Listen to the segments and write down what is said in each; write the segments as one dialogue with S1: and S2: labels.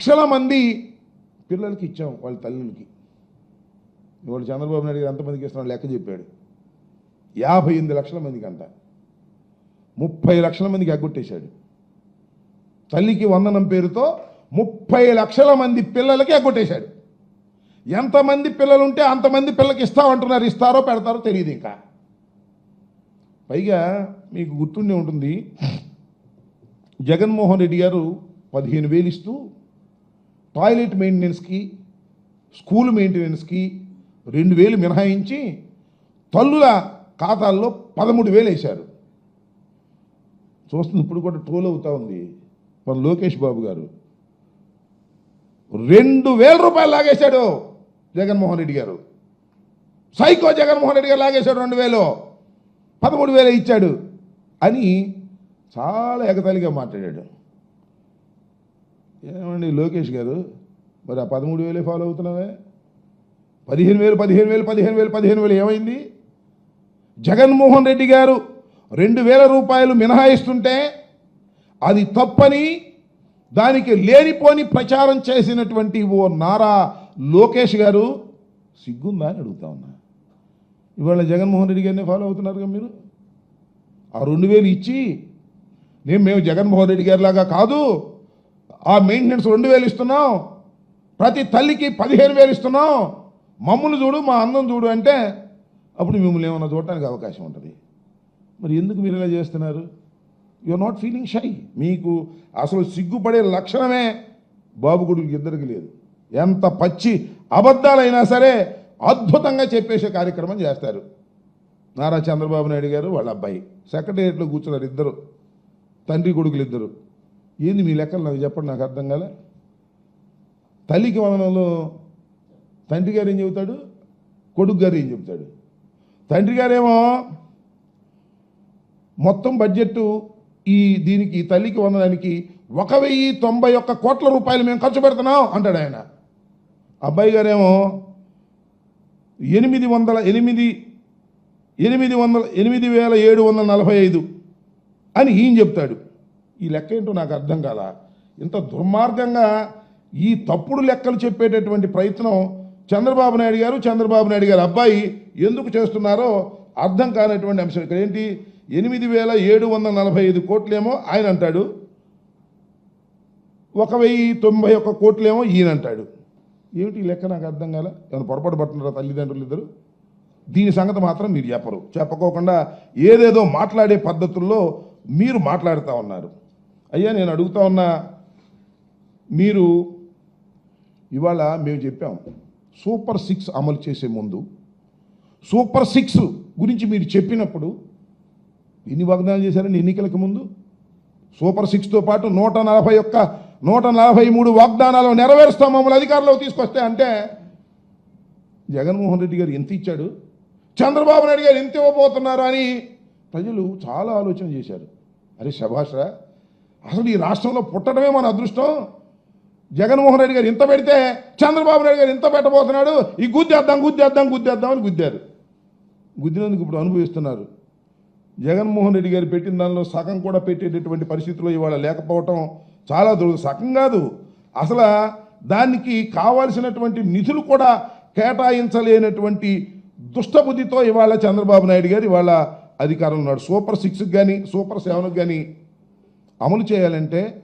S1: లక్షల మంది పిల్లలకి ఇచ్చాం వాళ్ళ తల్లులకి. ఇవాళ చంద్రబాబు నాయుడు గారు ఎంతమందికి ఇస్తున్నాడు లెక్క చెప్పాడు. యాభై ఎనిమిది లక్షల మందికి అంట. ముప్పై లక్షల మందికి ఎగ్గొట్టేశాడు. తల్లికి వందనం పేరుతో ముప్పై లక్షల మంది పిల్లలకి ఎగ్గొట్టేశాడు. ఎంతమంది పిల్లలు ఉంటే అంతమంది పిల్లలకి ఇస్తామంటున్నారు ఇస్తారో పెడతారో తెలియదు ఇంకా. పైగా మీకు గుర్తుండే ఉంటుంది జగన్మోహన్ రెడ్డి గారు పదిహేను వేలు ఇస్తూ టాయిలెట్ మెయింటెనెన్స్కి స్కూల్ మెయింటెనెన్స్కి రెండు వేలు మినహాయించి తల్లుల ఖాతాల్లో పదమూడు వేలు వేశారు. చూస్తుంది ఇప్పుడు కూడా ట్రోల్ అవుతా ఉంది మన లోకేష్ బాబు గారు. రెండు వేల రూపాయలు లాగేశాడు జగన్మోహన్ రెడ్డి గారు. సైకో జగన్మోహన్ రెడ్డి గారు లాగేశాడు రెండు వేలు. పదమూడు వేలు ఇచ్చాడు అని చాలా ఎగతాళిగా మాట్లాడాడు. ఏమండి లోకేష్ గారు? మరి ఆ పదమూడు వేలే ఫాలో అవుతున్నావే? పదిహేను వేలు పదిహేను వేలు పదిహేను వేలు పదిహేను వేలు ఏమైంది? జగన్మోహన్ రెడ్డి గారు రెండు వేల రూపాయలు మినహాయిస్తుంటే అది తప్పని దానికి లేనిపోని ప్రచారం చేసినటువంటి ఓ నారా లోకేష్ గారు సిగ్గుందా అని అడుగుతా ఉన్నా. ఇవాళ జగన్మోహన్ రెడ్డి గారిని ఫాలో అవుతున్నారుగా మీరు? ఆ రెండు వేలు ఇచ్చి నేను మేము జగన్మోహన్ రెడ్డి గారిలాగా కాదు ఆ మెయింటెనెన్స్ రెండు వేలు ఇస్తున్నాం ప్రతి తల్లికి పదిహేను వేలు ఇస్తున్నాం మమ్మల్ని చూడు మా అందం చూడు అంటే అప్పుడు మిమ్మల్ని ఏమన్నా చూడటానికి అవకాశం ఉంటుంది. మరి ఎందుకు మీరు ఇలా చేస్తున్నారు? యు నాట్ ఫీలింగ్ షై మీకు అసలు సిగ్గుపడే లక్షణమే బాబు గుడికి ఇద్దరికి లేదు. ఎంత పచ్చి అబద్ధాలైనా సరే అద్భుతంగా చెప్పేసే కార్యక్రమం చేస్తారు. నారా చంద్రబాబు నాయుడు గారు వాళ్ళ అబ్బాయి. సెక్రటేరియట్లో కూర్చున్నారు ఇద్దరు. తండ్రి కొడుకులు ఇద్దరు. ఏంది మీ లెక్కలు నాకు చెప్పండి నాకు అర్థం కాలే. తల్లికి వదనంలో తండ్రి గారు ఏం చెబుతాడు? కొడుకు గారు ఏం చెబుతాడు? తండ్రి గారేమో మొత్తం బడ్జెట్ ఈ దీనికి ఈ తల్లికి వందడానికి ఒక వెయ్యి తొంభై ఒక్క కోట్ల రూపాయలు మేము ఖర్చు పెడుతున్నాం అంటాడు ఆయన. అబ్బాయి గారేమో ఎనిమిది వందల ఎనిమిది ఎనిమిది వందల ఎనిమిది వేల ఏడు వందల నలభై ఐదు అని ఈయన చెప్తాడు. ఈ లెక్క ఏంటో నాకు అర్థం కాదా? ఇంత దుర్మార్గంగా ఈ తప్పుడు లెక్కలు చెప్పేటటువంటి ప్రయత్నం చంద్రబాబు నాయుడు గారు చంద్రబాబు నాయుడు గారు అబ్బాయి ఎందుకు చేస్తున్నారో అర్థం కానటువంటి అంశం ఇక్కడ ఏంటి? ఎనిమిది వేల ఏడు వందల నలభై ఐదు కోట్లేమో ఆయన అంటాడు. ఒక వెయ్యి తొంభై ఒక్క కోట్లేమో ఈయన అంటాడు. ఏమిటి ఈ లెక్క నాకు అర్థం కాల? ఏమైనా పొరపాటు పడుతున్నారా తల్లిదండ్రులు ఇద్దరు? దీని సంగతి మాత్రం మీరు చెప్పరు. చెప్పకోకుండా ఏదేదో మాట్లాడే పద్ధతుల్లో మీరు మాట్లాడుతూ ఉన్నారు. అయ్యా నేను అడుగుతా ఉన్నా మీరు ఇవాళ మేము చెప్పాం సూపర్ సిక్స్ అమలు చేసే ముందు సూపర్ సిక్స్ గురించి మీరు చెప్పినప్పుడు ఎన్ని వాగ్దానాలు చేశారండి ఎన్నికలకు ముందు? సూపర్ సిక్స్తో పాటు నూట నలభై ఒక్క నూట నలభై మూడు వాగ్దానాలు నెరవేరుస్తాం మమ్మల్ని అధికారంలో తీసుకొస్తే అంటే జగన్మోహన్ రెడ్డి గారు ఎంత ఇచ్చాడు? చంద్రబాబు నాయుడు గారు ఎంత ఇవ్వబోతున్నారు అని ప్రజలు చాలా ఆలోచన చేశారు. అరే శభాష్రా అసలు ఈ రాష్ట్రంలో పుట్టడమే మన అదృష్టం. జగన్మోహన్ రెడ్డి గారు ఇంత పెడితే చంద్రబాబు నాయుడు గారు ఇంత పెట్టబోతున్నాడు. ఈ గుద్దేద్దాం గుద్దేద్దాం గుద్దేద్దాం అని గుద్దారు. గుద్దినందుకు ఇప్పుడు అనుభవిస్తున్నారు. జగన్మోహన్ రెడ్డి గారు పెట్టిన దానిలో సగం కూడా పెట్టేటటువంటి పరిస్థితిలో ఇవాళ లేకపోవటం చాలా దురద సగం కాదు. అసలు దానికి కావాల్సినటువంటి నిధులు కూడా కేటాయించలేనటువంటి దుష్టబుద్ధితో ఇవాళ చంద్రబాబు నాయుడు గారు ఇవాళ అధికారంలో ఉన్నాడు సూపర్ సిక్స్కి కానీ సూపర్ సెవెన్కి కానీ అమలు చేయాలంటే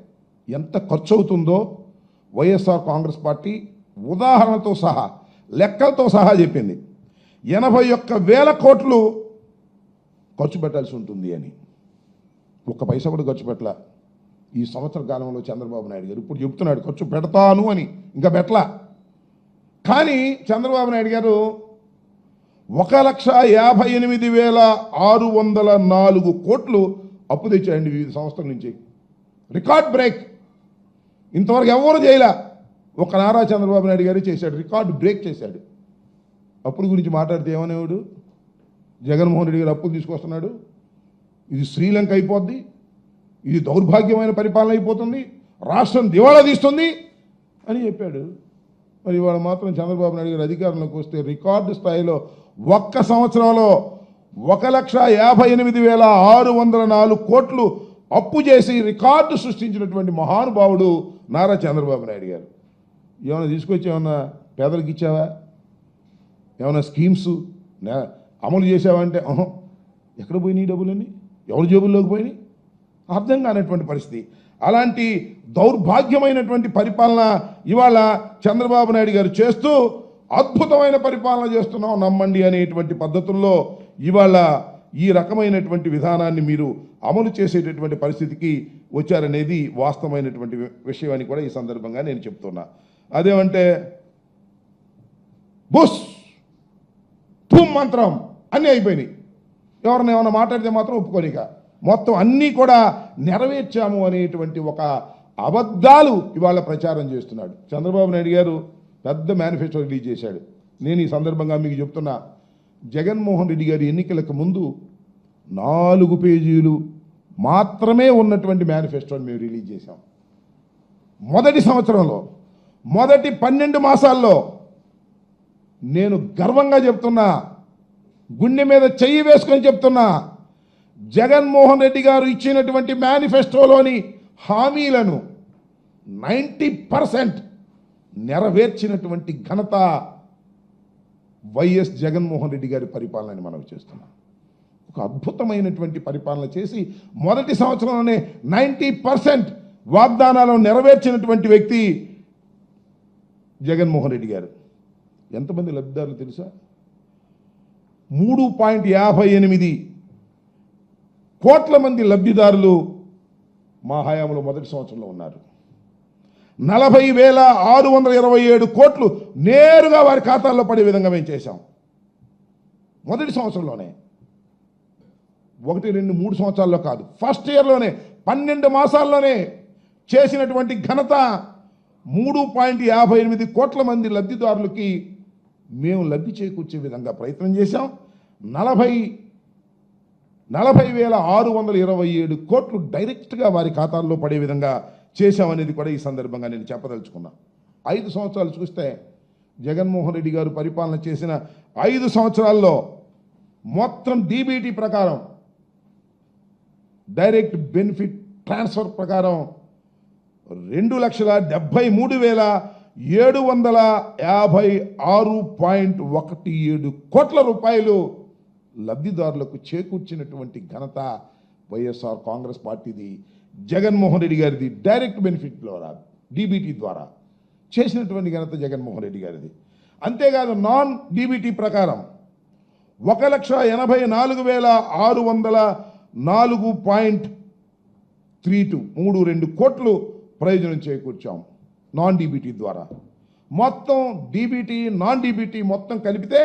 S1: ఎంత ఖర్చు అవుతుందో వైఎస్ఆర్ కాంగ్రెస్ పార్టీ ఉదాహరణతో సహా లెక్కలతో సహా చెప్పింది. ఎనభై ఒక్క వేల కోట్లు ఖర్చు పెట్టాల్సి ఉంటుంది అని. ఒక్క పైసా కూడా ఖర్చు పెట్టలా. ఈ సంవత్సర కాలంలో చంద్రబాబు నాయుడు గారు ఇప్పుడు చెప్తున్నాడు ఖర్చు పెడతాను అని. ఇంకా పెట్టలా. కానీ చంద్రబాబు నాయుడు గారు ఒక లక్ష యాభై ఎనిమిది వేల ఆరు వందల నాలుగు కోట్లు అప్పు తెచ్చాయండి వివిధ సంస్థల నుంచి. రికార్డ్ బ్రేక్ ఇంతవరకు ఎవరు చేయలే? ఒక నారా చంద్రబాబు నాయుడు గారు చేశాడు. రికార్డు బ్రేక్ చేశాడు. అప్పుల గురించి మాట్లాడితే ఏమనేవాడు? జగన్మోహన్ రెడ్డి గారు అప్పులు తీసుకొస్తున్నాడు. ఇది శ్రీలంక అయిపోద్ది. ఇది దౌర్భాగ్యమైన పరిపాలన అయిపోతుంది. రాష్ట్రం దివాళా తీస్తుంది అని చెప్పాడు. మరి ఇవాళ మాత్రం చంద్రబాబు నాయుడు గారు అధికారంలోకి వస్తే రికార్డు స్థాయిలో ఒక్క సంవత్సరంలో ఒక లక్ష యాభై ఎనిమిది వేల ఆరు వందల నాలుగు కోట్లు అప్పు చేసి రికార్డు సృష్టించినటువంటి మహానుభావుడు నారా చంద్రబాబు నాయుడు గారు. ఏమైనా తీసుకొచ్చి ఏమన్నా పేదలకు ఇచ్చావా? ఏమైనా స్కీమ్స్? అమలు చేసావంటే అహం ఎక్కడ పోయినాయి డబ్బులన్నీ? ఎవరి జేబుల్లోకి పోయినాయి? అర్థం కానటువంటి పరిస్థితి. అలాంటి దౌర్భాగ్యమైనటువంటి పరిపాలన ఇవాళ చంద్రబాబు నాయుడు గారు చేస్తూ అద్భుతమైన పరిపాలన చేస్తున్నాం నమ్మండి అనేటువంటి పద్ధతుల్లో ఇవాళ ఈ రకమైనటువంటి విధానాన్ని మీరు అమలు చేసేటటువంటి పరిస్థితికి వచ్చారనేది వాస్తవమైనటువంటి విషయం అని కూడా ఈ సందర్భంగా నేను చెప్తున్నా. అదేమంటే బుస్ ధూమ్ మంత్రం అన్నీ అయిపోయినాయి. ఎవరిని ఏమైనా మాట్లాడితే మాత్రం ఒప్పుకోలేక మొత్తం అన్నీ కూడా నెరవేర్చాము అనేటువంటి ఒక అబద్ధాలు ఇవాళ ప్రచారం చేస్తున్నాడు. చంద్రబాబు నాయుడు గారు పెద్ద మేనిఫెస్టో రిలీజ్ చేశాడు. నేను ఈ సందర్భంగా మీకు చెప్తున్నా జగన్మోహన్ రెడ్డి గారి ఎన్నికలకు ముందు నాలుగు పేజీలు మాత్రమే ఉన్నటువంటి మేనిఫెస్టోని మేము రిలీజ్ చేశాం. మొదటి సంవత్సరంలో మొదటి పన్నెండు మాసాల్లో నేను గర్వంగా చెప్తున్నా గుండె మీద చెయ్యి వేసుకొని చెప్తున్నా జగన్మోహన్ రెడ్డి గారు ఇచ్చినటువంటి మేనిఫెస్టోలోని హామీలను నైంటీ పర్సెంట్ నెరవేర్చినటువంటి ఘనత వైఎస్ జగన్మోహన్ రెడ్డి గారి పరిపాలనని మనం చేస్తున్నాం. ఒక అద్భుతమైనటువంటి పరిపాలన చేసి మొదటి సంవత్సరంలోనే నైంటీ పర్సెంట్ వాగ్దానాలను నెరవేర్చినటువంటి వ్యక్తి జగన్మోహన్ రెడ్డి గారు. ఎంతమంది లబ్ధిదారులు తెలుసా? మూడు పాయింట్ యాభై ఎనిమిది కోట్ల మంది లబ్ధిదారులు మా హయాంలో మొదటి సంవత్సరంలో ఉన్నారు. నలభై వేల ఆరు వందల ఇరవై ఏడు కోట్లు నేరుగా వారి ఖాతాల్లో పడే విధంగా మేము చేశాం. మొదటి సంవత్సరంలోనే. ఒకటి రెండు మూడు సంవత్సరాల్లో కాదు. ఫస్ట్ ఇయర్లోనే పన్నెండు మాసాల్లోనే చేసినటువంటి ఘనత మూడు పాయింట్ యాభై ఎనిమిది కోట్ల మంది లబ్ధిదారులకి మేము లబ్ధి చేకూర్చే విధంగా ప్రయత్నం చేశాం. నలభై నలభై వేల ఆరు వందల ఇరవై ఏడు కోట్లు డైరెక్ట్గా వారి ఖాతాల్లో పడే విధంగా చేశామనేది కూడా ఈ సందర్భంగా నేను చెప్పదలుచుకున్నా. ఐదు సంవత్సరాలు చూస్తే జగన్మోహన్ రెడ్డి గారు పరిపాలన చేసిన ఐదు సంవత్సరాల్లో మొత్తం డీబీటీ ప్రకారం డైరెక్ట్ బెనిఫిట్ ట్రాన్స్ఫర్ ప్రకారం రెండు లక్షల డెబ్భై మూడు వేల ఏడు వందల యాభై ఆరు పాయింట్ ఒకటి ఏడు కోట్ల రూపాయలు లబ్ధిదారులకు చేకూర్చినటువంటి ఘనత వైఎస్ఆర్ కాంగ్రెస్ పార్టీది. జగన్మోహన్ రెడ్డి గారిది డైరెక్ట్ బెనిఫిట్ ద్వారా డీబీటీ ద్వారా చేసినటువంటి ఘనత జగన్మోహన్ రెడ్డి గారిది. అంతేకాదు నాన్ డీబీటీ ప్రకారం ఒక లక్ష ఎనభై నాలుగు వేల ఆరు వందల నాలుగు పాయింట్ త్రీ టూ మూడు రెండు కోట్లు ప్రయోజనం చేకూర్చాం నాన్ డీబీటీ ద్వారా. మొత్తం డీబీటీ నాన్ డీబీటీ మొత్తం కలిపితే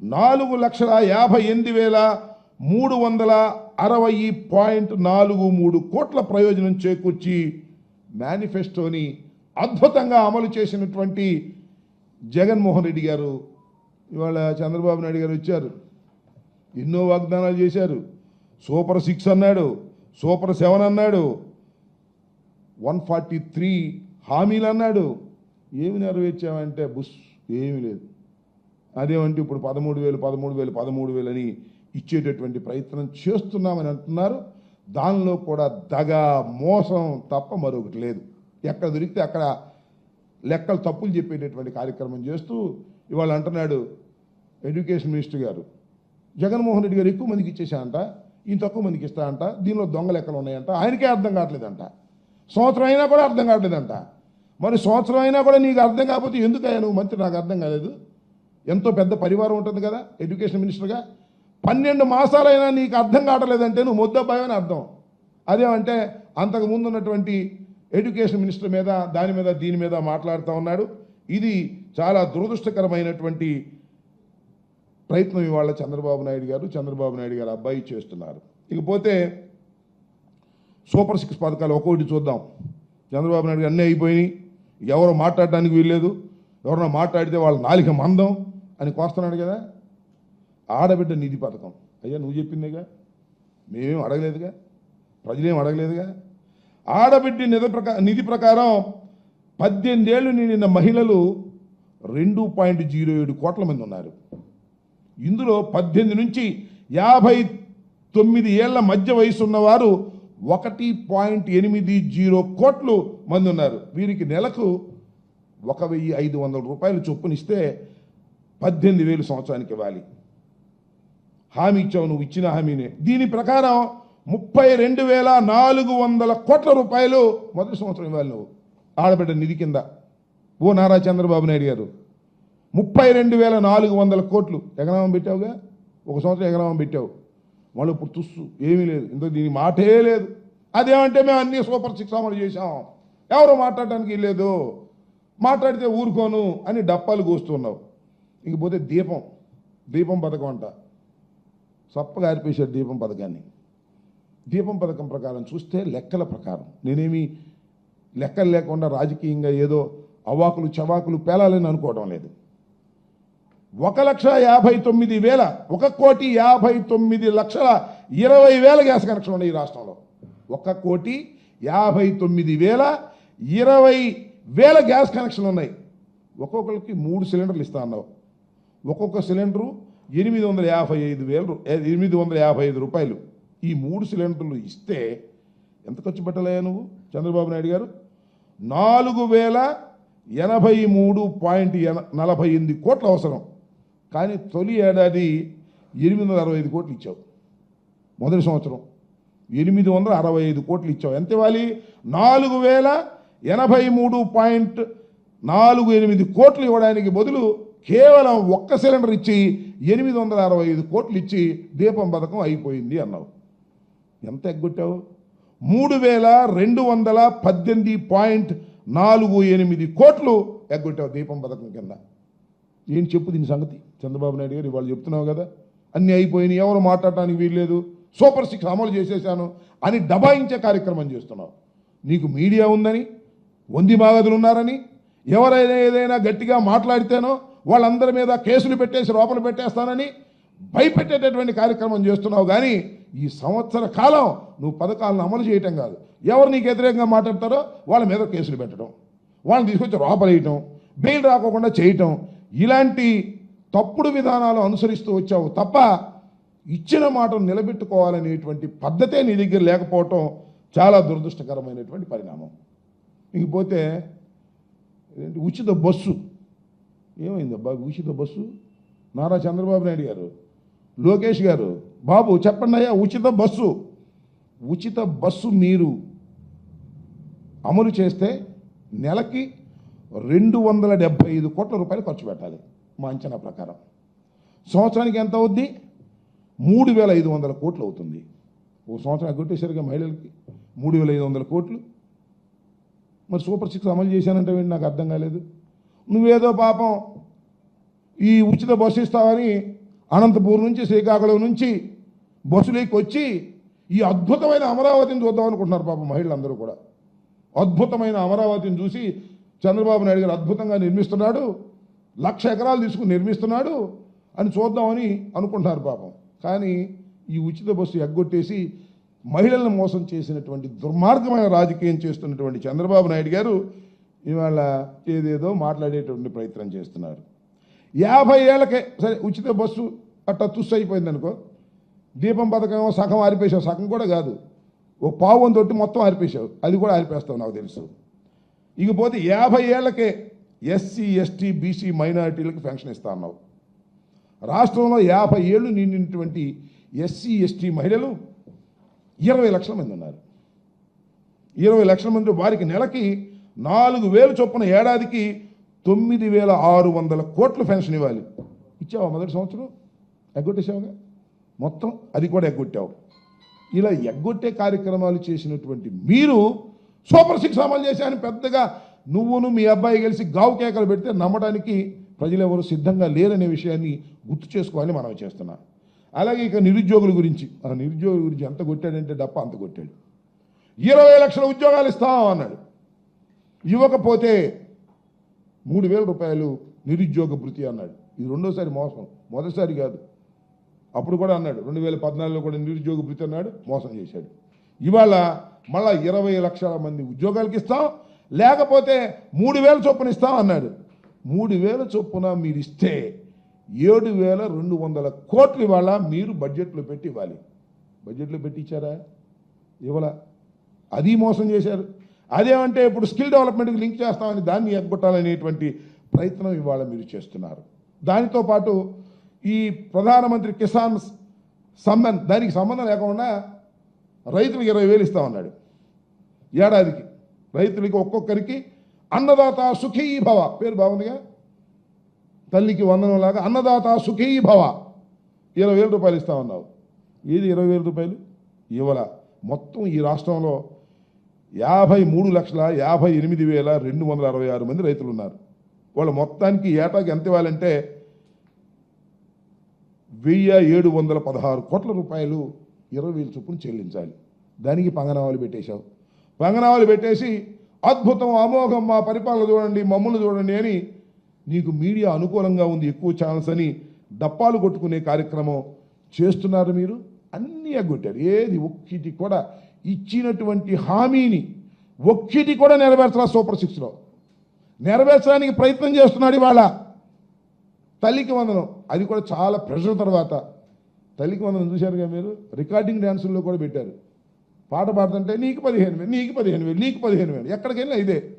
S1: నాలుగు లక్షల యాభై ఎనిమిది వేల మూడు వందల అరవై పాయింట్ నాలుగు మూడు కోట్ల ప్రయోజనం చేకూర్చి మేనిఫెస్టోని అద్భుతంగా అమలు చేసినటువంటి జగన్మోహన్ రెడ్డి గారు ఇవాళ చంద్రబాబు నాయుడు గారు వచ్చారు. ఎన్నో వాగ్దానాలు చేశారు. సూపర్ సిక్స్ అన్నాడు సూపర్ సెవెన్ అన్నాడు వన్ ఫార్టీ త్రీ హామీలు అన్నాడు. ఏమి నెరవేర్చామంటే బుష్ ఏమీ లేదు. అదేమంటే ఇప్పుడు పదమూడు వేలు పదమూడు వేలు పదమూడు వేలు అని ఇచ్చేటటువంటి ప్రయత్నం చేస్తున్నామని అంటున్నారు. దానిలో కూడా దగ మోసం తప్ప మరొకటి లేదు. ఎక్కడ దొరికితే అక్కడ లెక్కలు తప్పులు చెప్పేటటువంటి కార్యక్రమం చేస్తూ ఇవాళ అంటున్నాడు ఎడ్యుకేషన్ మినిస్టర్ గారు. జగన్మోహన్ రెడ్డి గారు ఎక్కువ మందికి ఇచ్చేసారంట ఈయన తక్కువ మందికి ఇస్తాయంట దీనిలో దొంగ లెక్కలు ఉన్నాయంట ఆయనకే అర్థం కావట్లేదంట. సంవత్సరం అయినా కూడా అర్థం కావట్లేదంట. మరి సంవత్సరం అయినా కూడా నీకు అర్థం కాకపోతే ఎందుకయ్యా నువ్వు మంత్రి? నాకు అర్థం కాలేదు. ఎంతో పెద్ద పరివారం ఉంటుంది కదా ఎడ్యుకేషన్ మినిస్టర్గా. పన్నెండు మాసాలైనా నీకు అర్థం కావట్లేదంటే నువ్వు ముద్దబ్బాయి అని అర్థం. అదేమంటే అంతకు ముందు ఉన్నటువంటి ఎడ్యుకేషన్ మినిస్టర్ మీద దాని మీద దీని మీద మాట్లాడుతూ ఉన్నాడు. ఇది చాలా దురదృష్టకరమైనటువంటి ప్రయత్నం ఇవాళ చంద్రబాబు నాయుడు గారు చంద్రబాబు నాయుడు గారు అబ్బాయి చేస్తున్నారు. ఇకపోతే సూపర్ సిక్స్ పథకాలు ఒక్కొక్కటి చూద్దాం. చంద్రబాబు నాయుడు గారు అన్నీ అయిపోయినాయి. ఎవరు మాట్లాడడానికి వీల్లేదు. ఎవరన్నా మాట్లాడితే వాళ్ళ నాలిక మందం అని కోస్తున్నాడు కదా. ఆడబిడ్డ నిధి పథకం. అయ్యా నువ్వు చెప్పిందేగా? మేమేం అడగలేదుగా? ప్రజలేం అడగలేదుగా? ఆడబిడ్డ నిధి ప్రకా నిధి ప్రకారం పద్దెనిమిదేళ్ళు నిండిన మహిళలు రెండు పాయింట్ జీరో ఏడు కోట్ల మంది ఉన్నారు. ఇందులో పద్దెనిమిది నుంచి యాభై తొమ్మిది ఏళ్ళ మధ్య వయసు ఉన్నవారు ఒకటి పాయింట్ ఎనిమిది జీరో కోట్లు మంది ఉన్నారు. వీరికి నెలకు ఒక వెయ్యి ఐదు వందల రూపాయలు చొప్పునిస్తే పద్దెనిమిది వేలు సంవత్సరానికి ఇవ్వాలి. హామీ ఇచ్చావు నువ్వు ఇచ్చిన హామీనే. దీని ప్రకారం ముప్పై రెండు వేల నాలుగు వందల కోట్ల రూపాయలు మొదటి సంవత్సరం ఇవ్వాలి నువ్వు ఆడబిడ్డ నిధి కింద. ఓ నారా చంద్రబాబు నాయుడు గారు. ముప్పై రెండు వేల నాలుగు వందల కోట్లు ఎగనామం పెట్టావుగా? ఒక సంవత్సరం ఎగనామం పెట్టావు. మళ్ళీ ఇప్పుడు తుస్సు ఏమీ లేదు. ఇంత దీని మాటే లేదు. అదేమంటే మేము అన్ని సూపర్ సిక్స్ అమలు చేసాం ఎవరు మాట్లాడటానికి లేదు మాట్లాడితే ఊరుకోను అని డప్పాలు కూస్తున్నావు. ఇంకపోతే దీపం దీపం పథకం అంట చప్పగా ఆరిపేశాడు దీపం పథకాన్ని. దీపం పథకం ప్రకారం చూస్తే లెక్కల ప్రకారం. నేనేమి లెక్కలు లేకుండా రాజకీయంగా ఏదో అవాకులు చవాకులు పేలాలని అనుకోవడం లేదు. ఒక లక్ష యాభై తొమ్మిది వేల ఒక కోటి యాభై తొమ్మిది లక్షల ఇరవై వేల గ్యాస్ కనెక్షన్ ఉన్నాయి ఈ రాష్ట్రంలో. ఒక కోటి యాభై తొమ్మిది వేల ఇరవై వేల గ్యాస్ కనెక్షన్లు ఉన్నాయి. ఒక్కొక్కరికి మూడు సిలిండర్లు ఇస్తా అన్నావు. ఒక్కొక్క సిలిండరు ఎనిమిది వందల యాభై ఐదు వేలు ఎనిమిది వందల యాభై ఐదు రూపాయలు. ఈ మూడు సిలిండర్లు ఇస్తే ఎంత ఖర్చు పెట్టలే నువ్వు చంద్రబాబు నాయుడు గారు? నాలుగు వేల ఎనభై మూడు పాయింట్ ఎన- నలభై ఎనిమిది కోట్లు అవసరం. కానీ తొలి ఏడాది ఎనిమిది వందల అరవై ఐదు కోట్లు ఇచ్చావు. మొదటి సంవత్సరం ఎనిమిది వందల అరవై ఐదు కోట్లు ఇచ్చావు. ఎంత ఇవ్వాలి? నాలుగు వేల ఎనభై మూడు పాయింట్ నాలుగు ఎనిమిది కోట్లు ఇవ్వడానికి బదులు కేవలం ఒక్క సిలిండర్ ఇచ్చి ఎనిమిది వందల అరవై ఐదు కోట్లు ఇచ్చి దీపం పథకం అయిపోయింది అన్నావు. ఎంత ఎగ్గొట్టావు? మూడు వేల రెండు వందల పద్దెనిమిది పాయింట్ నాలుగు ఎనిమిది కోట్లు ఎగ్గొట్టావు దీపం పథకం కింద. ఏం చెప్పు దీని సంగతి? చంద్రబాబు నాయుడు గారు ఇవాళ చెప్తున్నావు కదా అన్నీ అయిపోయినాయి ఎవరు మాట్లాడటానికి వీల్లేదు సూపర్ సిక్స్ అమలు చేసేసాను అని డబాయించే కార్యక్రమం చేస్తున్నావు. నీకు మీడియా ఉందని వంది బాగదులు ఉన్నారని ఎవరైనా ఏదైనా గట్టిగా మాట్లాడితేనో వాళ్ళందరి మీద కేసులు పెట్టేసి లోపల పెట్టేస్తానని భయపెట్టేటటువంటి కార్యక్రమం చేస్తున్నావు కానీ ఈ సంవత్సర కాలం నువ్వు పథకాలను అమలు చేయటం కాదు. ఎవరు నీకు వ్యతిరేకంగా మాట్లాడతారో వాళ్ళ మీద కేసులు పెట్టడం వాళ్ళని తీసుకొచ్చి లోపలేయటం బెయిల్ రాకోకుండా చేయటం ఇలాంటి తప్పుడు విధానాలు అనుసరిస్తూ వచ్చావు తప్ప ఇచ్చిన మాటను నిలబెట్టుకోవాలనేటువంటి పద్ధతే నీ దగ్గర లేకపోవటం చాలా దురదృష్టకరమైనటువంటి పరిణామం. ఇకపోతే ఉచిత బస్సు. ఏమైందబ్బా ఉచిత బస్సు? నారా చంద్రబాబు నాయుడు గారు లోకేష్ గారు బాబు చెప్పండి అయ్యా ఉచిత బస్సు. ఉచిత బస్సు మీరు అమలు చేస్తే నెలకి రెండు వందల డెబ్బై ఐదు కోట్ల రూపాయలు ఖర్చు పెట్టాలి మా అంచనా ప్రకారం. సంవత్సరానికి ఎంత అవుద్ది? మూడు వేల ఐదు వందల కోట్లు అవుతుంది. ఓ సంవత్సరం కొట్టేసరిగా మహిళలకి మూడు వేల ఐదు వందల కోట్లు. మరి సూపర్ సిక్స్ అమలు చేశానంటే నాకు అర్థం కాలేదు. నువ్వేదో పాపం ఈ ఉచిత బస్సు ఇస్తావని అనంతపూర్ నుంచి శ్రీకాకుళం నుంచి బస్సులోకి వచ్చి ఈ అద్భుతమైన అమరావతిని చూద్దాం అనుకుంటున్నారు పాపం మహిళలందరూ కూడా. అద్భుతమైన అమరావతిని చూసి చంద్రబాబు నాయుడు గారు అద్భుతంగా నిర్మిస్తున్నాడు లక్ష ఎకరాలు తీసుకుని నిర్మిస్తున్నాడు అని చూద్దామని అనుకుంటున్నారు పాపం. కానీ ఈ ఉచిత బస్సు ఎగ్గొట్టేసి మహిళలను మోసం చేసినటువంటి దుర్మార్గమైన రాజకీయం చేస్తున్నటువంటి చంద్రబాబు నాయుడు గారు ఇవాళ ఏదేదో మాట్లాడేటువంటి ప్రయత్నం చేస్తున్నారు. యాభై ఏళ్ళకే సరే ఉచిత బస్సు అట్టా తుస్సు అయిపోయింది అనుకో దీపం పథకం సగం ఆరిపేసావు సగం కూడా కాదు. ఓ పావు తొట్టి మొత్తం ఆరిపేసావు అది కూడా ఆరిపేస్తావు నాకు తెలుసు. ఇకపోతే యాభై ఏళ్ళకే ఎస్సీ ఎస్టీ బీసీ మైనారిటీలకు పెన్షన్ ఇస్తా అన్నావు. రాష్ట్రంలో యాభై ఏళ్ళు నిండినటువంటి ఎస్సీ ఎస్టీ మహిళలు ఇరవై లక్షల మంది ఉన్నారు. ఇరవై లక్షల మంది వారికి నెలకి నాలుగు వేలు చొప్పున ఏడాదికి తొమ్మిది వేల ఆరు వందల కోట్లు పెన్షన్ ఇవ్వాలి. ఇచ్చావా మొదటి సంవత్సరం? ఎగ్గొట్టేసావుగా మొత్తం అది కూడా ఎగ్గొట్టావు. ఇలా ఎగ్గొట్టే కార్యక్రమాలు చేసినటువంటి మీరు సూపర్ సిక్స్ అమలు చేశాను పెద్దగా నువ్వును మీ అబ్బాయి కలిసి గావు కేకలు పెడితే నమ్మడానికి ప్రజలు సిద్ధంగా లేరనే విషయాన్ని గుర్తు చేసుకోవాలని మనం చేస్తున్నాం. అలాగే ఇక నిరుద్యోగుల గురించి. ఆ నిరుద్యోగుల గురించి ఎంత కొట్టాడంటే డప్ప అంత కొట్టాడు. ఇరవై లక్షల ఉద్యోగాలు ఇస్తాం అన్నాడు. ఇవ్వకపోతే మూడు వేల రూపాయలు నిరుద్యోగ భృతి అన్నాడు. ఇది రెండోసారి మోసం. మొదటిసారి కాదు. అప్పుడు కూడా అన్నాడు. రెండు వేల పద్నాలుగులో కూడా నిరుద్యోగ భృతి అన్నాడు. మోసం చేశాడు. ఇవాళ మళ్ళా ఇరవై లక్షల మంది ఉద్యోగాలకి ఇస్తాం. లేకపోతే మూడు వేల చొప్పున ఇస్తాం అన్నాడు. మూడు వేల చొప్పున మీరు ఇస్తే ఏడు వేల రెండు వందల కోట్లు ఇవాళ మీరు బడ్జెట్లో పెట్టి ఇవ్వాలి. బడ్జెట్లో పెట్టి ఇచ్చారా? ఇవ్వాల. అది మోసం చేశారు. అదేమంటే ఇప్పుడు స్కిల్ డెవలప్మెంట్కి లింక్ చేస్తామని దాన్ని ఎగ్గొట్టాలనేటువంటి ప్రయత్నం ఇవాళ మీరు చేస్తున్నారు. దానితో పాటు ఈ ప్రధానమంత్రి కిసాన్ సమ్మన్ దానికి సంబంధం లేకుండా రైతులకు ఇరవై వేలు ఇస్తామన్నాడు ఏడాదికి రైతులకి ఒక్కొక్కరికి అన్నదాత సుఖీభవ పేరు బాగుందిగా? తల్లికి వందనం లాగా అన్నదాత సుఖీభవ ఇరవై వేల రూపాయలు ఇస్తామన్నావు ఏది ఇరవై వేల రూపాయలు? ఇవ్వల. మొత్తం ఈ రాష్ట్రంలో యాభై మూడు లక్షల యాభై ఎనిమిది వేల రెండు వందల అరవై ఆరు మంది రైతులు ఉన్నారు వాళ్ళ మొత్తానికి ఏటాకి ఎంత ఇవ్వాలంటే వెయ్యి ఏడు వందల పదహారు కోట్ల రూపాయలు ఇరవై వేలు చొప్పున చెల్లించాలి. దానికి పంగనామాలు పెట్టేశావు. పంగనామాలు పెట్టేసి అద్భుతం అమోఘం మా పరిపాలన చూడండి మమ్మల్ని చూడండి అని నీకు మీడియా అనుకూలంగా ఉంది ఎక్కువ ఛాన్స్ అని డప్పాలు కొట్టుకునే కార్యక్రమం చేస్తున్నారు మీరు. అన్నీ ఎగ్గొట్టారు. ఏది ఒక్కటి కూడా ఇచ్చినటువంటి హామీని ఒక్కటి కూడా నెరవేర్చరా సూపర్ సిక్స్లో. నెరవేర్చడానికి ప్రయత్నం చేస్తున్నాడు ఇవాళ. తల్లికి వందనం. అది కూడా చాలా ప్రెషర్ తర్వాత. తల్లికి వందనం చూశారుగా మీరు? రికార్డింగ్ డ్యాన్సుల్లో కూడా పెట్టారు. పాట పాడుతుంటే నీకు పదిహేను వేలు నీకు పదిహేను వేలు నీకు పదిహేను వేలు ఎక్కడికి వెళ్ళినా ఇదే.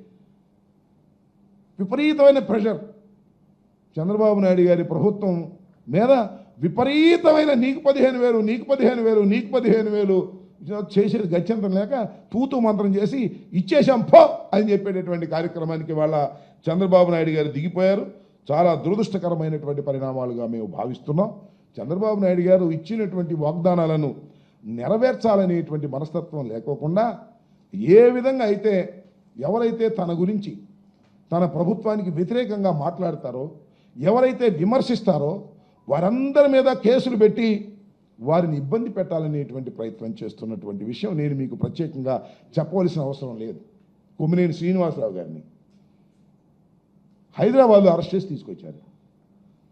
S1: విపరీతమైన ప్రెషర్. చంద్రబాబు నాయుడు గారి ప్రభుత్వం మీద విపరీతమైన నీకు పదిహేను వేలు నీకు పదిహేను వేలు నీకు పదిహేను వేలు చేసేది గత్యంతరం లేక తూతూ మంత్రం చేసి ఇచ్చేశాం పో! అని చెప్పేటటువంటి కార్యక్రమానికి వాళ్ళ చంద్రబాబు నాయుడు గారు దిగిపోయారు. చాలా దురదృష్టకరమైనటువంటి పరిణామాలుగా మేము భావిస్తున్నాం. చంద్రబాబు నాయుడు గారు ఇచ్చినటువంటి వాగ్దానాలను నెరవేర్చాలనేటువంటి మనస్తత్వం లేకోకుండా ఏ విధంగా అయితే ఎవరైతే తన గురించి తన ప్రభుత్వానికి వ్యతిరేకంగా మాట్లాడతారో ఎవరైతే విమర్శిస్తారో వారందరి మీద కేసులు పెట్టి వారిని ఇబ్బంది పెట్టాలనేటువంటి ప్రయత్నం చేస్తున్నటువంటి విషయం నేను మీకు ప్రత్యేకంగా చెప్పవలసిన అవసరం లేదు. కొమ్మినేని శ్రీనివాసరావు గారిని. హైదరాబాద్లో అరెస్ట్ చేసి తీసుకొచ్చారు.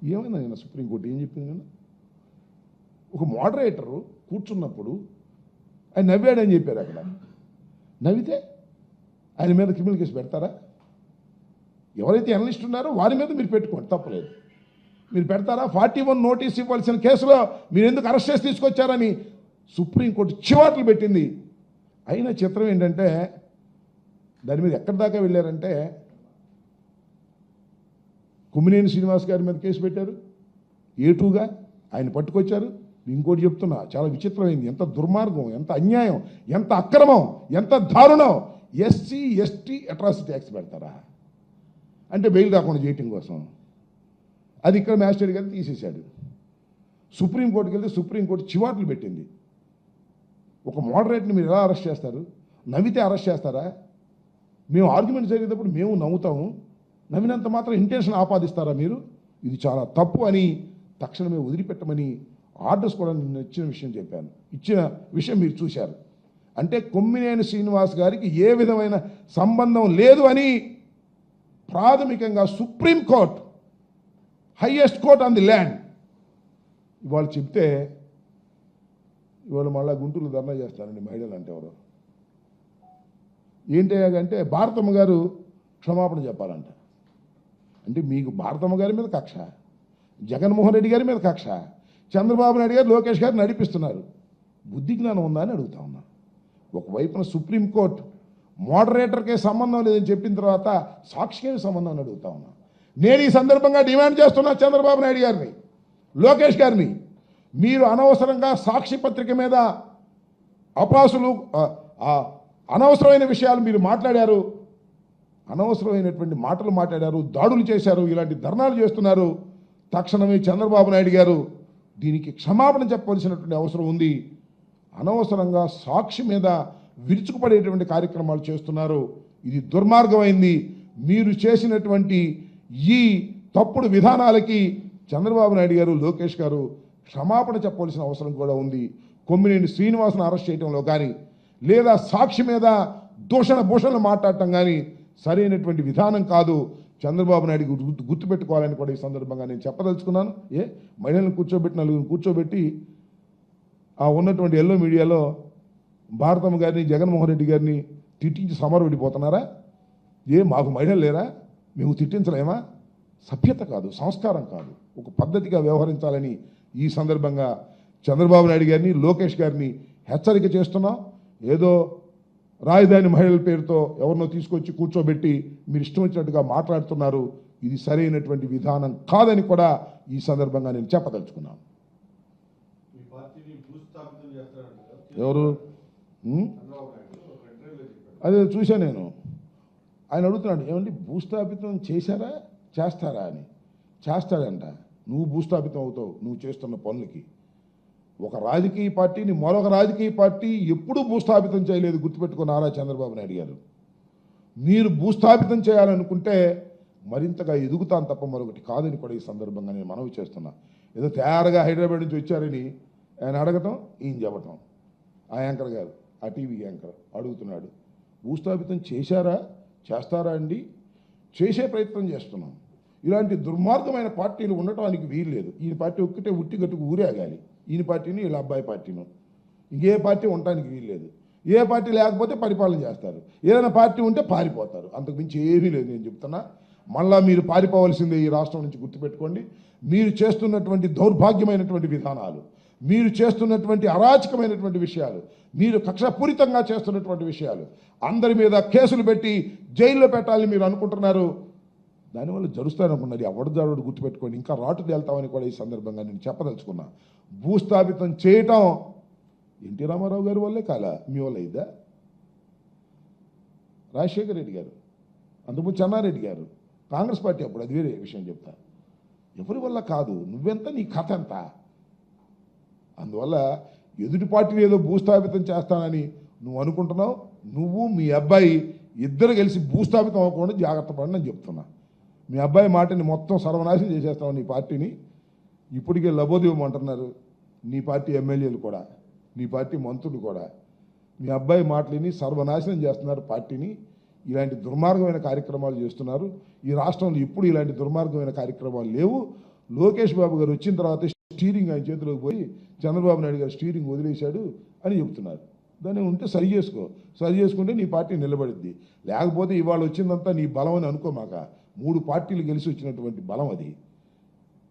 S1: ఏమైనా నేను సుప్రీంకోర్టు? ఏం చెప్పింది నేను ఒక మోడరేటరు కూర్చున్నప్పుడు ఆయన నవ్వాడని చెప్పారు అక్కడ. నవ్వితే ఆయన మీద క్రిమినల్ కేసు పెడతారా? ఎవరైతే అనలిస్ట్ ఉన్నారో వారి మీద మీరు పెట్టుకోండి తప్పలేదు. మీరు పెడతారా? ఫార్టీ వన్ నోటీస్ ఇవ్వాల్సిన కేసులో మీరు ఎందుకు అరెస్ట్ చేసి తీసుకొచ్చారని సుప్రీంకోర్టు చివాట్లు పెట్టింది. అయినా చిత్రం ఏంటంటే దాని మీద ఎక్కడి దాకా వెళ్ళారంటే కుమ్మినేని శ్రీనివాస్ గారి మీద కేసు పెట్టారు. ఏటూగా ఆయన పట్టుకొచ్చారు. ఇంకోటి చెప్తున్నా చాలా విచిత్రమైంది. ఎంత దుర్మార్గం ఎంత అన్యాయం ఎంత అక్రమం ఎంత దారుణం. ఎస్సీ ఎస్టీ అట్రాసిటీ యాక్ట్స్ పెడతారా? అంటే బెయిల్ రాకుండా చేయటం కోసం. అది ఇక్కడ మ్యాజిస్ట్రేట్ గారు తీసేశాడు. సుప్రీంకోర్టుకి వెళ్తే సుప్రీంకోర్టు చివాట్లు పెట్టింది. ఒక మోడరేట్ని మీరు ఎలా అరెస్ట్ చేస్తారు? నవ్వితే అరెస్ట్ చేస్తారా? మేము ఆర్గ్యుమెంట్ జరిగేటప్పుడు మేము నవ్వుతాము. నవ్వినంత మాత్రం ఇంటెన్షన్ ఆపాదిస్తారా మీరు? ఇది చాలా తప్పు అని తక్షణమే వదిలిపెట్టమని ఆర్డర్స్ కూడా నేను ఇచ్చిన విషయం చెప్పాను. ఇచ్చిన విషయం మీరు చూశారు. అంటే కొమ్మినేని శ్రీనివాస్ గారికి ఏ విధమైన సంబంధం లేదు అని ప్రాథమికంగా supreme court highest court on the land ఇవాళ చెప్తే ఇవాళ మళ్ళీ గుంటూరులో ధర్నా చేస్తారండి మహిళలు అంటే ఎవరు. ఏంటి భారతమ్మ గారు క్షమాపణ చెప్పాలంట. అంటే మీకు భారతమ్మ గారి మీద కక్ష జగన్మోహన్ రెడ్డి గారి మీద కక్ష చంద్రబాబు నాయుడు గారు లోకేష్ గారు నడిపిస్తున్నారు. బుద్ధి జ్ఞానం ఉందా అని అడుగుతా ఉన్నా. ఒకవైపున సుప్రీంకోర్టు మోడరేటర్కే సంబంధం లేదని చెప్పిన తర్వాత సాక్షికే సంబంధం అని అడుగుతా ఉన్నా. నేను ఈ సందర్భంగా డిమాండ్ చేస్తున్నా చంద్రబాబు నాయుడు గారిని లోకేష్ గారిని. మీరు అనవసరంగా సాక్షి పత్రిక మీద అపాసులు అనవసరమైన విషయాలు మీరు మాట్లాడారు అనవసరమైనటువంటి మాటలు మాట్లాడారు దాడులు చేశారు ఇలాంటి ధర్నాలు చేస్తున్నారు. తక్షణమే చంద్రబాబు నాయుడు గారు దీనికి క్షమాపణ చెప్పవలసినటువంటి అవసరం ఉంది. అనవసరంగా సాక్షి మీద విరుచుకుపడేటువంటి కార్యక్రమాలు చేస్తున్నారు. ఇది దుర్మార్గమైంది. మీరు చేసినటువంటి ఈ తప్పుడు విధానాలకి చంద్రబాబు నాయుడు గారు లోకేష్ గారు క్షమాపణ చెప్పవలసిన అవసరం కూడా ఉంది. కొమ్మినేని శ్రీనివాసను అరెస్ట్ చేయడంలో కానీ లేదా సాక్షి మీద దూషణ భూషణలు మాట్లాడటం కానీ సరైనటువంటి విధానం కాదు. చంద్రబాబు నాయుడు గుర్తు గుర్తుపెట్టుకోవాలని కూడా ఈ సందర్భంగా నేను చెప్పదలుచుకున్నాను. ఏ? మహిళలను కూర్చోబెట్టి నలుగురు కూర్చోబెట్టి ఆ ఉన్నటువంటి ఎల్లో మీడియాలో భారతమ్మ గారిని జగన్మోహన్ రెడ్డి గారిని తిట్టించి సమరవిడిపోతున్నారా? ఏ? మాకు మహిళలు లేరా? మేము తిట్టించలేమా? సభ్యత కాదు సంస్కారం కాదు. ఒక పద్ధతిగా వ్యవహరించాలని ఈ సందర్భంగా చంద్రబాబు నాయుడు గారిని లోకేష్ గారిని హెచ్చరిక చేస్తున్నాం. ఏదో రాజధాని మహిళల పేరుతో ఎవరినో తీసుకొచ్చి కూర్చోబెట్టి మీరు ఇష్టం వచ్చినట్టుగా మాట్లాడుతున్నారు. ఇది సరైనటువంటి విధానం కాదని కూడా ఈ సందర్భంగా నేను చెప్పదలుచుకున్నాను. ఎవరు? అదే చూసా నేను. ఆయన అడుగుతున్నాడు ఏమండి భూస్థాపితం చేశారా? చేస్తారా? అని. చేస్తాడంట. నువ్వు భూస్థాపితం అవుతావు నువ్వు చేస్తున్న పనులకి. ఒక రాజకీయ పార్టీని మరొక రాజకీయ పార్టీ ఎప్పుడూ భూస్థాపితం చేయలేదు గుర్తుపెట్టుకున్నారా చంద్రబాబు నాయుడు గారు. మీరు భూస్థాపితం చేయాలనుకుంటే మరింతగా ఎదుగుతాను తప్ప మరొకటి కాదని కూడా ఈ సందర్భంగా నేను మనవి చేస్తున్నా. ఏదో తయారుగా హైదరాబాద్ నుంచి వచ్చారని ఆయన అడగటం ఈయన చెప్పటం. ఆ యాంకర్ గారు ఆ టీవీ యాంకర్ అడుగుతున్నాడు భూస్థాపితం చేశారా? చేస్తారా అండి? చేసే ప్రయత్నం చేస్తున్నాం. ఇలాంటి దుర్మార్గమైన పార్టీలు ఉండటానికి వీల్లేదు. ఈయన పార్టీ ఒక్కటే ఉట్టి గట్టుకు ఊరేగాలి. ఈయన పార్టీని వీళ్ళ అబ్బాయి పార్టీను. ఇంకే పార్టీ ఉండటానికి వీల్లేదు. ఏ పార్టీ లేకపోతే పరిపాలన చేస్తారు. ఏదైనా పార్టీ ఉంటే పారిపోతారు. అంతకు మించి ఏమీ లేదు నేను చెప్తున్నా. మళ్ళా మీరు పారిపోవలసిందే ఈ రాష్ట్రం నుంచి గుర్తుపెట్టుకోండి. మీరు చేస్తున్నటువంటి దౌర్భాగ్యమైనటువంటి విధానాలు. మీరు చేస్తున్నటువంటి అరాచకమైనటువంటి విషయాలు మీరు కక్షపూరితంగా చేస్తున్నటువంటి విషయాలు అందరి మీద కేసులు పెట్టి జైల్లో పెట్టాలని మీరు అనుకుంటున్నారు. దానివల్ల జరుస్తారనుకున్నది ఎవడు దాడు గుర్తుపెట్టుకోండి. ఇంకా రాటు తేల్తామని కూడా ఈ సందర్భంగా నేను చెప్పదలుచుకున్నా. భూస్థాపితం చేయటం ఎన్టీ రామారావు గారి వల్లే కాల మీ వల్ల ఇదా రాజశేఖర రెడ్డి గారు అంతకుముందు చెన్నారెడ్డి గారు కాంగ్రెస్ పార్టీ అప్పుడు అది వేరే విషయం చెప్తా. ఎవరి వల్ల కాదు? నువ్వెంత నీ కథ ఎంత? అందువల్ల ఎదుటి పార్టీని ఏదో భూస్థాపితం చేస్తానని నువ్వు అనుకుంటున్నావు నువ్వు మీ అబ్బాయి ఇద్దరు కలిసి భూస్థాపితం అవ్వకుండా జాగ్రత్త పడని నేను చెప్తున్నా. మీ అబ్బాయి మాటని మొత్తం సర్వనాశనం చేసేస్తావు నీ పార్టీని. ఇప్పటికే లబోదివ్వమంటున్నారు నీ పార్టీ ఎమ్మెల్యేలు కూడా నీ పార్టీ మంత్రులు కూడా. మీ అబ్బాయి మాటలని సర్వనాశనం చేస్తున్నారు పార్టీని. ఇలాంటి దుర్మార్గమైన కార్యక్రమాలు చేస్తున్నారు. ఈ రాష్ట్రంలో ఇప్పుడు ఇలాంటి దుర్మార్గమైన కార్యక్రమాలు లేవు. లోకేష్ బాబు గారు వచ్చిన తర్వాత స్టీరింగ్ ఆయన చేతిలోకి పోయి చంద్రబాబు నాయుడు గారు స్టీరింగ్ వదిలేశాడు అని చెప్తున్నారు. దాన్ని ఉంటే సరి చేసుకో. సరి చేసుకుంటే నీ పార్టీ నిలబడిద్ది. లేకపోతే ఇవాళ వచ్చిందంతా నీ బలం అని అనుకోమాక మూడు పార్టీలు గెలిచి వచ్చినటువంటి బలం అది.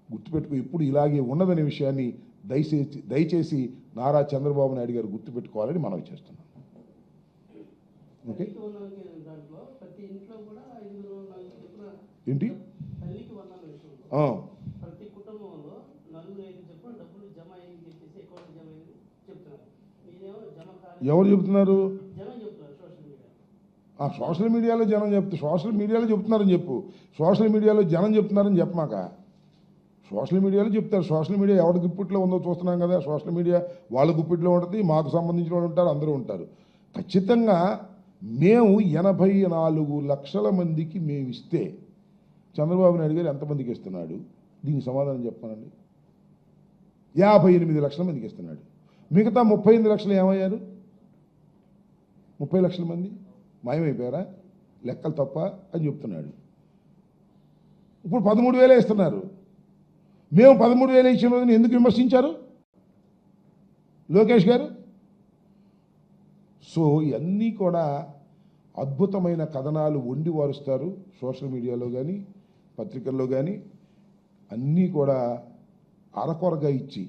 S1: గుర్తుపెట్టుకో ఇప్పుడు ఇలాగే ఉన్నదనే విషయాన్ని దయచేసి దయచేసి నారా చంద్రబాబు నాయుడు గారు గుర్తుపెట్టుకోవాలని మనవి చేస్తున్నాం. ఓకే?
S2: తల్లికి వందనకి దాంట్లో ప్రతి ఇంట్లో కూడా ఐదుగురు నలుగురు చొప్పున
S1: ఏంటి
S2: తల్లికి వందన విషయంలో
S1: ఆ,
S2: ప్రతి కుటుంబంలో నలుగురు ఐదు చొప్పున డబ్బులు జమ అయ్యింది చెప్పేసి అకౌంట్ జమ అయింది చెప్తున్నారు మీరేమో జమ కాదు
S1: ఎవరు చెబుతున్నారు ఆ సోషల్ మీడియాలో జనం చెప్తు సోషల్ మీడియాలో చెప్తున్నారని చెప్పు. సోషల్ మీడియాలో జనం చెప్తున్నారని చెప్పమాక. సోషల్ మీడియాలో చెప్తారు. సోషల్ మీడియా ఎవరి గుప్పిట్లో ఉందో చూస్తున్నాం కదా. సోషల్ మీడియా వాళ్ళ గుప్పిట్లో ఉంటుంది మాకు సంబంధించిన వాళ్ళు ఉంటారు అందరూ ఉంటారు. ఖచ్చితంగా మేము ఎనభై నాలుగు లక్షల మందికి మేము ఇస్తే చంద్రబాబు నాయుడు గారు ఎంతమందికి ఇస్తున్నాడు? దీనికి సమాధానం చెప్పానండి యాభై ఎనిమిది లక్షల మందికి ఇస్తున్నాడు. మిగతా ముప్పై ఎనిమిది లక్షలు ఏమయ్యారు? ముప్పై లక్షల మంది మాయమైపోయారా? లెక్కలు తప్ప అని చెప్తున్నాడు. ఇప్పుడు పదమూడు వేలే ఇస్తున్నారు. మేము పదమూడు వేలే ఇచ్చిన రోజున ఎందుకు విమర్శించారు? లోకేష్ గారు? సో ఇవన్నీ కూడా అద్భుతమైన కథనాలు వండి వారుస్తారు సోషల్ మీడియాలో కానీ పత్రికల్లో కానీ అన్నీ కూడా అరకొరగా ఇచ్చి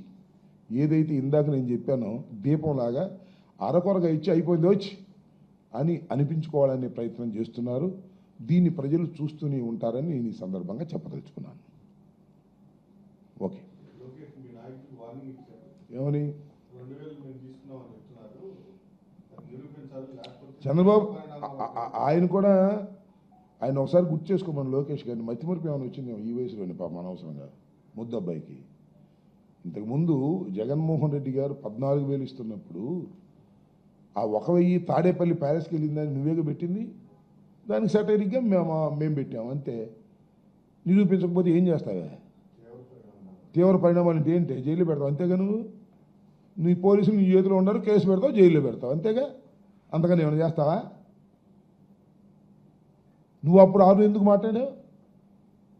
S1: ఏదైతే ఇందాక నేను చెప్పానో దీపంలాగా అరకొరగా ఇచ్చి అయిపోయింది వచ్చి. అని అనిపించుకోవాలనే ప్రయత్నం చేస్తున్నారు. దీన్ని ప్రజలు చూస్తూనే ఉంటారని నేను ఈ సందర్భంగా చెప్పదలుచుకున్నాను. ఓకే. ఏమని? చంద్రబాబు ఆయన కూడా ఆయన ఒకసారి గుర్తు చేసుకోమని లోకేష్ గారిని. మతిమరుపు ఏమైనా వచ్చిందేమో ఈ వయసులోని పాపం అనవసరంగా. ముద్దబ్బాయికి. ఇంతకుముందు జగన్మోహన్ రెడ్డి గారు పద్నాలుగు వేలు ఇస్తున్నప్పుడు ఆ ఒక వెయ్యి తాడేపల్లి ప్యాలెస్కి వెళ్ళిందని నువ్వేగా పెట్టింది? దానికి సటైరిగ్గా మేము మేము పెట్టాము అంతే. నిరూపించకపోతే ఏం చేస్తావే?
S3: పరిణామాలు.
S1: తీవ్ర పరిణామాలు అంటే ఏంటి? జైల్లో పెడతావు అంతేగా నువ్వు? నీ పోలీసులు నీ చేతిలో ఉండరు కేసు పెడతావు జైల్లో పెడతావు అంతేగా? అంతకని ఏమైనా చేస్తావా? నువ్వు అప్పుడు ఆరు ఎందుకు మాట్లాడావు?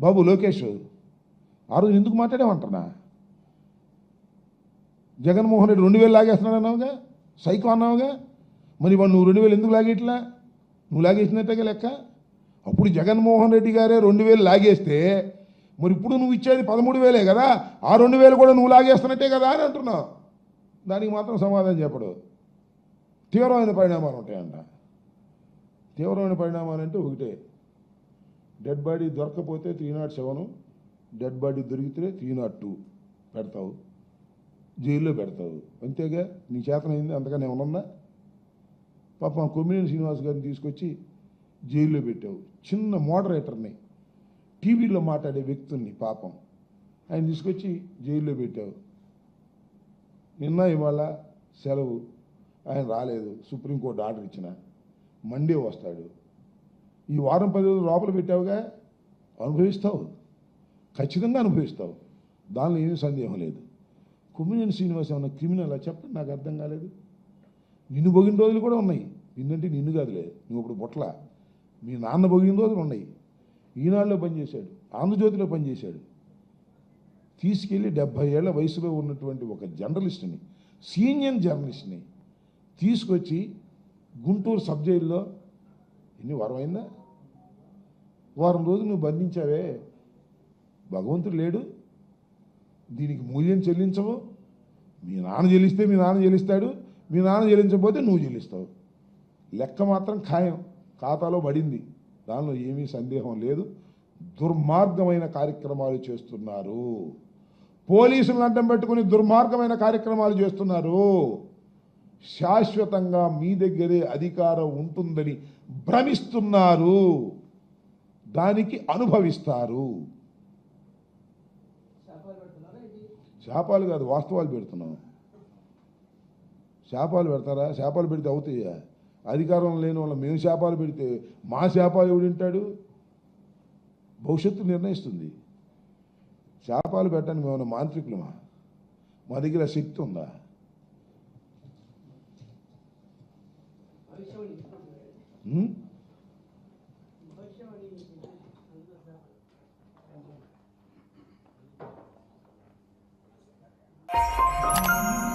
S1: బాబు లోకేష్ ఆ రోజు ఎందుకు మాట్లాడావు అంటున్నా? జగన్మోహన్ రెడ్డి రెండు వేలు లాగేస్తున్నాడు అన్నావుగా? సైకో అన్నావుగా? మరి వాడు నువ్వు రెండు వేలు ఎందుకు లాగేట్లా? నువ్వు లాగేసినట్టేగా లెక్క? అప్పుడు జగన్మోహన్ రెడ్డి గారే రెండు వేలు లాగేస్తే మరి ఇప్పుడు నువ్వు ఇచ్చేది పదమూడు వేలే కదా ఆ రెండు వేలు కూడా నువ్వు లాగేస్తున్నట్టే కదా అని అంటున్నావు. దానికి మాత్రం సమాధానం చెప్పడు. తీవ్రమైన పరిణామాలు ఉంటాయంట. తీవ్రమైన పరిణామాలంటే ఒకటే. డెడ్ బాడీ దొరకకపోతే three not seven dead body దొరికితే త్రీ నాట్ టూ పెడతావు. జైల్లో పెడతావు. అంతేగా? నీ చేతనైంది అంతగానే ఏమన్నా పాపం కొమ్మినేని శ్రీనివాస్ గారిని తీసుకొచ్చి జైల్లో పెట్టావు. చిన్న మోడరేటర్ని టీవీలో మాట్లాడే వ్యక్తుల్ని పాపం ఆయన తీసుకొచ్చి జైల్లో పెట్టావు. నిన్న ఇవాళ సెలవు. ఆయన రాలేదు. సుప్రీంకోర్టు ఆర్డర్ ఇచ్చిన. మండే వస్తాడు. ఈ వారం పది రోజులు లోపల పెట్టావుగా? అనుభవిస్తావు. ఖచ్చితంగా అనుభవిస్తావు. దానిలో ఏమీ సందేహం లేదు. కుమ్మినేని శ్రీనివాస్ ఏమన్నా క్రిమినల్ చెప్పండి నాకు అర్థం కాలేదు. నిన్ను బొగిన రోజులు కూడా ఉన్నాయి. నిన్నంటే నిన్ను కాదులే నువ్వు ఇప్పుడు బుట్ల. మీ నాన్న బొగిన రోజులు ఉన్నాయి. ఈనాడులో పనిచేశాడు ఆంధ్రజ్యోతిలో పనిచేశాడు. తీసుకెళ్ళి డెబ్భై ఏళ్ళ వయసులో ఉన్నటువంటి ఒక జర్నలిస్ట్ని సీనియర్ జర్నలిస్ట్ని తీసుకొచ్చి గుంటూరు సబ్ జైల్లో ఎన్ని వారం అయిందా? వారం రోజులు నువ్వు బంధించావే. భగవంతుడు లేడు. దీనికి మూల్యం చెల్లించవు. మీ నాన్న చెల్లిస్తే మీ నాన్న చెల్లిస్తాడు మీ నాన్న చెల్లించకపోతే నువ్వు చెల్లిస్తావు లెక్క మాత్రం ఖాయం. ఖాతాలో పడింది. దానిలో ఏమీ సందేహం లేదు. దుర్మార్గమైన కార్యక్రమాలు చేస్తున్నారు. పోలీసులను అడ్డం పెట్టుకుని దుర్మార్గమైన కార్యక్రమాలు చేస్తున్నారు. శాశ్వతంగా మీ దగ్గరే అధికారం ఉంటుందని భ్రమిస్తున్నారు. దానికి అనుభవిస్తారు
S2: శాపాలు పెడుతున్నారా ఇది
S1: శాపాలు కాదు వాస్తవాలు పెడుతున్నాం. శాపాలు పెడతారా? శాపాలు పెడితే అవుతాయా? అధికారం లేని వాళ్ళ మేము శాపాలు పెడితే మా శాపాలు ఎవడు వింటాడు? భవిష్యత్తు నిర్ణయిస్తుంది. శాపాలు పెట్టడానికి మేము మాంత్రికులమా? మా దగ్గర శక్తి ఉందా? ఉం? you